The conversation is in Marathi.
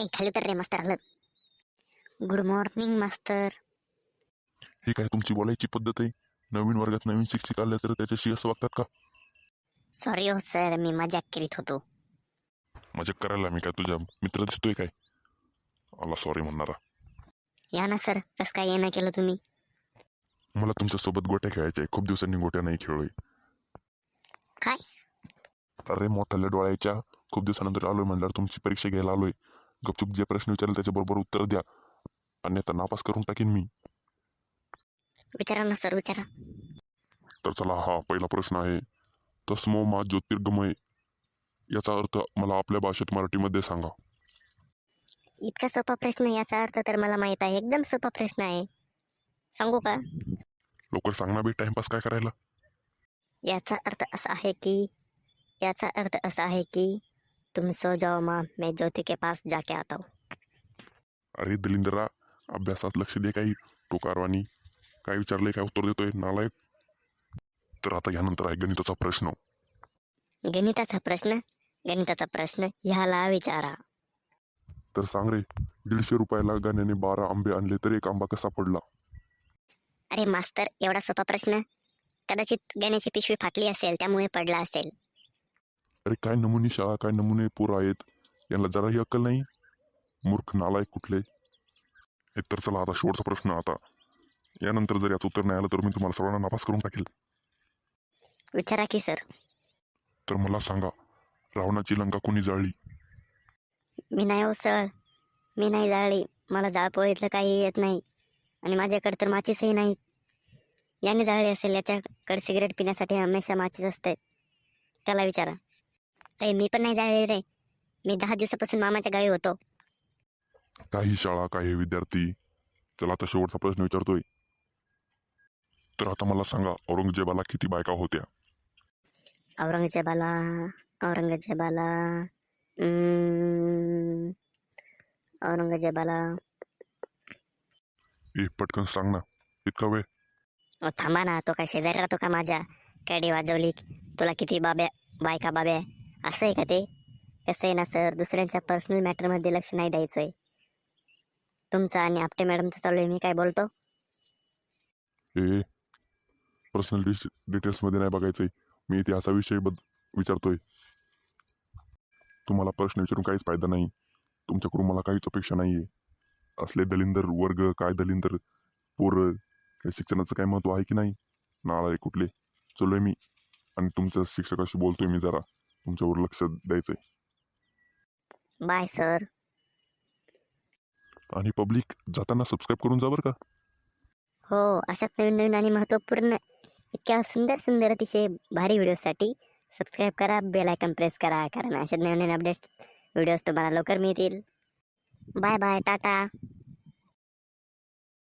ए खाली तर रे मास्तर आलं गुड मॉर्निंग मास्तर ही काय तुमची बोलायची पद्धत आहे? नवीन वर्गात नवीन शिक्षक आले तर त्याच्याशी असं वागतात का? सॉरी हो सर मी मजाक करीत होतो. मजा करायला मी काय तुझ्या मित्र दिसतोय काय? आला सॉरी म्हणणारा. या ना सर कसं काय येणं केलं तुम्ही? मला तुमच्यासोबत गोट्या खेळायच्या खूप दिवसांनी गोट्या नाही खेळलोय. काय? अरे मोठ्याल्या डोळ्याच्या. खूप दिवसानंतर आलोय म्हणल्यावर तुमची परीक्षा घ्यायला आलोय. गपचूप जे प्रश्न विचारले त्याच्याबरोबर उत्तर द्या. अन्यथा नापास करून टाकीन मी. विचारा ना सर विचारा. तर चला हा पहिला प्रश्न आहे. तस्मो मा ज्योतिर्गमय. याचा अर्थ मला आपल्या भाषेत मराठीमध्ये सांगा. इतका सोपा प्रश्न याचा अर्थ तर मला माहीत आहे. एकदम सोपा प्रश्न आहे. सांगू का? लवकर सांग ना बे टाइमपास काय करायला? याचा अर्थ असा आहे की याचा अर्थ असा आहे की तुम सो जाओ माँ मैं ज्योति के पास जाके आता. हूँ अरे दलिंदरा अभ्यासात लक्ष दे काही टोकारवाणी. काय विचारले काय उत्तर देतोय नालायक? तर आता यानंतर आहे गणिताचा प्रश्न. गणिताचा प्रश्न? गणिताचा प्रश्न? ह्याला विचारा. तर सांग रे दीडशे रुपयाला गाण्याने बारा आंबे आणले तर एक आंबा कसा पडला? अरे मास्तर एवढा सोपा प्रश्न? कदाचित गण्याची पिशवी फाटली असेल त्यामुळे पडला असेल. अरे काय नमुने शाळा काय नमुने पोरं आहेत? यांना जराही अक्कल नाही? मूर्ख नालायक कुठले? हे तर चला आता शेवटचा प्रश्न आता. यानंतर जर याचं उत्तर नाही आलं तर मी तुम्हाला सर्वांना नापास करून टाकेल. विचारा की सर. तर मला सांगा रावणाची लंका कोणी जाळली? मी नाही हो सर. मी नाही जाळली. मला जाळपोळीतलं काही येत नाही. आणि माझ्याकडे तर माचीसही नाही याने जाळली असेल याच्याकडे सिगरेट पिण्यासाठी हमेशा माचीस असते. त्याला विचारा. अरे मी पण नाही जाळली रे. मी दहा दिवसापासून मामाच्या गावी होतो. काही शाळा काही विद्यार्थी. चला आता शेवटचा प्रश्न विचारतोय. तर आता मला सांगा औरंगजेबाला किती बायका होत्या? औरंगजेबाला औरंगजेबाला औरंगजेबाला. ए पटकन सांग ना इतका वेळ? थांबा ना तो काय शेजारी राहतो का माझ्या? कॅडी वाजवली तुला किती बाब्या बायका बाब्या? असं आहे का ते? कसं आहे ना सर? दुसऱ्यांच्या पर्सनल मॅटरमध्ये लक्ष नाही द्यायचं आहे तुमचं आणि आपटे मॅडमचं चालू आहे. मी काय बोलतो? ए पर्सनल डिस डिटेल्समध्ये नाही बघायचंय. मी इतिहासाविषयी विषय बद विचारतोय. तुम्हाला प्रश्न विचारून काहीच फायदा नाही. तुमच्याकडून मला काहीच अपेक्षा नाही आहे असले दलिंदर वर्ग काय दलिंदर पोरं काही शिक्षणाचं काय महत्त्व आहे की नाही? नाळा आहे कुठले? चलोय मी. आणि तुमच्या शिक्षकाशी बोलतोय मी जरा. तुमच्यावर लक्ष द्यायचंय. Bye sir. आणि पब्लिक जाताना सबस्क्राईब करून जा बरं का. हो अशाच नवीन नवीन आणि महत्त्वपूर्ण इतक्या सुंदर सुंदर अतिशय भारी व्हिडिओसाठी सबस्क्राईब करा बेल आयकन प्रेस करा कारण अशाच नवीन नवीन अपडेट व्हिडिओज तुम्हाला लवकर मिळतील. Bye bye Tata.